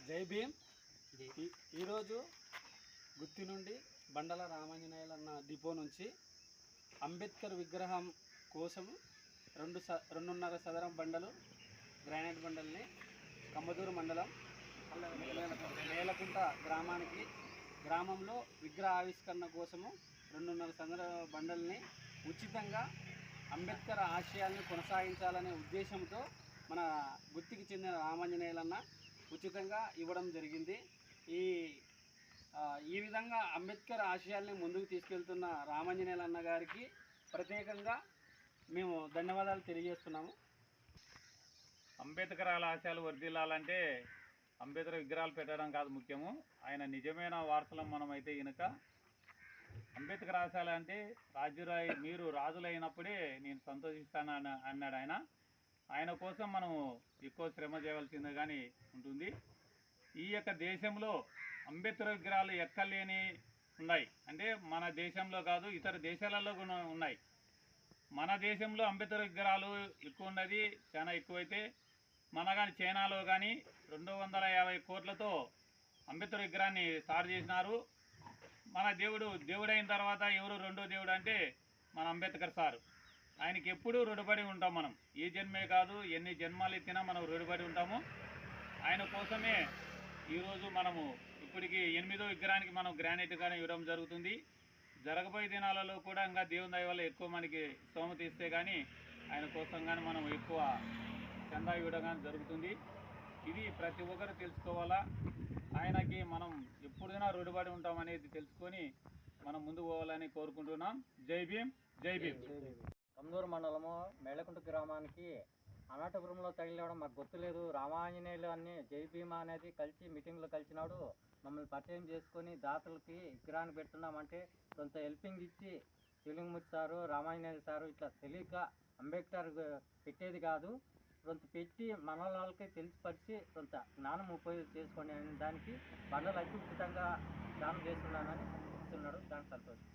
జై భీమ్. ఈరోజు గుత్తి నుండి బండల రామాంజనేయులు అన్న డిపో నుంచి అంబేద్కర్ విగ్రహం కోసం రెండు స రెండున్నర సదరం బండలు గ్రానైట్ బండల్ని కమ్మదూరు మండలం నేలకుంట గ్రామానికి గ్రామంలో విగ్రహ ఆవిష్కరణ కోసము రెండున్నర సదర బండల్ని ఉచితంగా అంబేద్కర్ ఆశయాల్ని కొనసాగించాలనే ఉద్దేశంతో మన గుత్తికి చెందిన రామాంజనేయులన్న ఉచితంగా ఇవ్వడం జరిగింది. ఈ ఈ విధంగా అంబేద్కర్ ఆశయాల్ని ముందుకు తీసుకెళ్తున్న రామాంజనేయులన్న గారికి ప్రత్యేకంగా మేము ధన్యవాదాలు తెలియజేస్తున్నాము. అంబేద్కర్ ఆశయాలు వర్ధిల్లాలంటే అంబేద్కర్ విగ్రహాలు పెట్టడం కాదు ముఖ్యము. ఆయన నిజమైన వారసులం మనం అయితే అంబేద్కర్ ఆశయాలు అంటే రాజురాయి మీరు రాజులైనప్పుడే నేను సంతోషిస్తాను అన్నాడు ఆయన. ఆయన కోసం మనం ఎక్కువ శ్రమ చేయవలసిందే కానీ ఉంటుంది. ఈ యొక్క దేశంలో అంబేద్కర్ విగ్రహాలు ఎక్కలేని ఉన్నాయి. అంటే మన దేశంలో కాదు ఇతర దేశాలలో కూడా ఉన్నాయి. మన దేశంలో అంబేద్కర్ విగ్రహాలు ఎక్కువ ఉన్నది చాలా ఎక్కువైతే. మన కానీ చైనాలో కానీ రెండు వందల యాభై కోట్లతో అంబేద్కర్ విగ్రహాన్ని తయారు చేసినారు. మన దేవుడు దేవుడైన తర్వాత ఎవరు రెండో దేవుడు అంటే మన అంబేద్కర్ సారు. ఆయనకి ఎప్పుడూ రుణపడి ఉంటాం మనం. ఈ జన్మే కాదు ఎన్ని జన్మాలు ఎత్తినా మనం రుణపడి ఉంటాము. ఆయన కోసమే ఈరోజు మనము ఇప్పటికి ఎనిమిదో విగ్రహానికి మనం గ్రానైట్ కానీ ఇవ్వడం జరుగుతుంది. జరగబోయే దినాలలో కూడా ఇంకా దేవుని దయ వల్ల ఎక్కువ మనకి స్తోమత ఇస్తే కానీ ఆయన కోసం కానీ మనం ఎక్కువ చందా ఇవ్వడం కానీ జరుగుతుంది. ఇది ప్రతి ఒక్కరు తెలుసుకోవాలా? ఆయనకి మనం ఎప్పుడైనా రుడిపడి ఉంటామనేది తెలుసుకొని మనం ముందు పోవాలని కోరుకుంటున్నాం. జై భీమ్ జై భీమ్. కమ్మదూరు మండలము మేళకుంట గ్రామానికి అనాటపురంలో తగిలివ్వడం మాకు గుర్తులేదు. రామాంజనేయులు అన్ని జై భీమా అనేది కలిసి మీటింగ్లో కలిసినాడు. మమ్మల్ని పరిచయం చేసుకొని దాతలకి విగ్రహాన్ని పెడుతున్నామంటే కొంత హెల్పింగ్ ఇచ్చి తెలుగుమూర్తి సారు రామాంజనేయులు సారు ఇట్లా తెలియక అంబేద్కర్ పెట్టేది కాదు. కొంత పెట్టి మన వాళ్ళకి తెలిసిపరిచి కొంత జ్ఞానం ఉపయోగం చేసుకొని అనే దానికి బండలు అతి ఉచితంగా దానం చేస్తున్నానని ఇస్తున్నాడు దానికి సంతోషం.